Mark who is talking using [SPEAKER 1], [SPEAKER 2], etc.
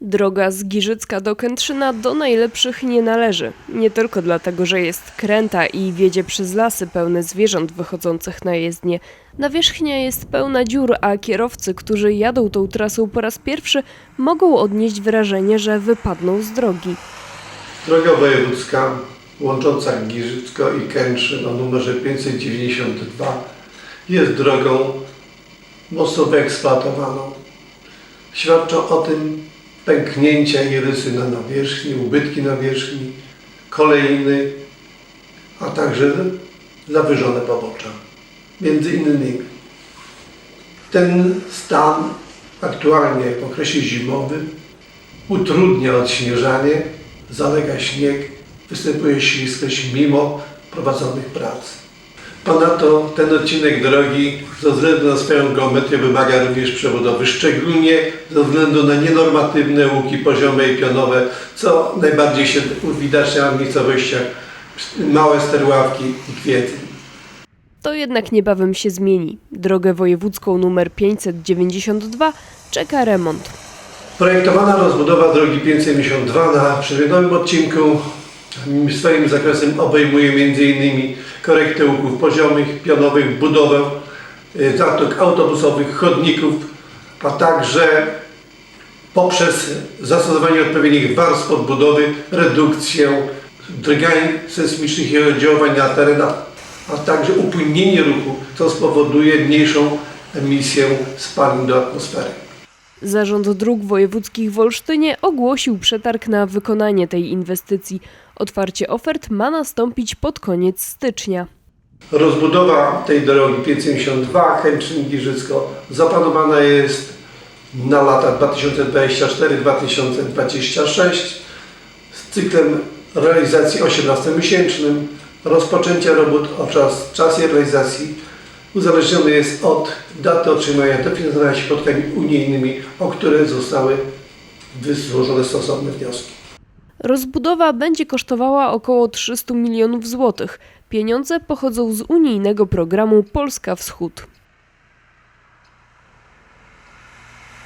[SPEAKER 1] Droga z Giżycka do Kętrzyna do najlepszych nie należy. Nie tylko dlatego, że jest kręta i wiedzie przez lasy pełne zwierząt wychodzących na jezdnię. Nawierzchnia jest pełna dziur, a kierowcy, którzy jadą tą trasą po raz pierwszy, mogą odnieść wrażenie, że wypadną z drogi.
[SPEAKER 2] Droga wojewódzka łącząca Giżycko i Kętrzyn o numerze 592 jest drogą mocno wyeksploatowaną. Świadczą o tym pęknięcia i rysy na nawierzchni, ubytki nawierzchni, kolejny, a także zawyżone pobocza. Między innymi ten stan aktualnie w okresie zimowym utrudnia odśnieżanie, zalega śnieg, występuje śliskość mimo prowadzonych prac. Ponadto ten odcinek drogi ze względu na swoją geometrię wymaga również przebudowy, szczególnie ze względu na nienormatywne łuki poziome i pionowe, co najbardziej się uwidacznia w miejscowościach małe sterławki i kwietnie.
[SPEAKER 1] To jednak niebawem się zmieni. Drogę wojewódzką nr 592 czeka remont.
[SPEAKER 2] Projektowana rozbudowa drogi 572 na przedmiotowym odcinku swoim zakresem obejmuje m.in. korektę łuków poziomych, pionowych, budowę y, zatok autobusowych, chodników, a także poprzez zastosowanie odpowiednich warstw podbudowy, redukcję drgań sejsmicznych i oddziaływań na terenach, a także upłynnienie ruchu, co spowoduje mniejszą emisję spalin do atmosfery.
[SPEAKER 1] Zarząd Dróg Wojewódzkich w Olsztynie ogłosił przetarg na wykonanie tej inwestycji. Otwarcie ofert ma nastąpić pod koniec stycznia.
[SPEAKER 2] Rozbudowa tej drogi 572 Chęczyn-Giżycko zaplanowana jest na lata 2024-2026 z cyklem realizacji 18-miesięcznym. Rozpoczęcie robót oraz czas jej realizacji uzależniony jest od daty otrzymania dofinansowania środkami unijnymi, o które zostały złożone stosowne wnioski.
[SPEAKER 1] Rozbudowa będzie kosztowała około 300 milionów złotych. Pieniądze pochodzą z unijnego programu Polska Wschód.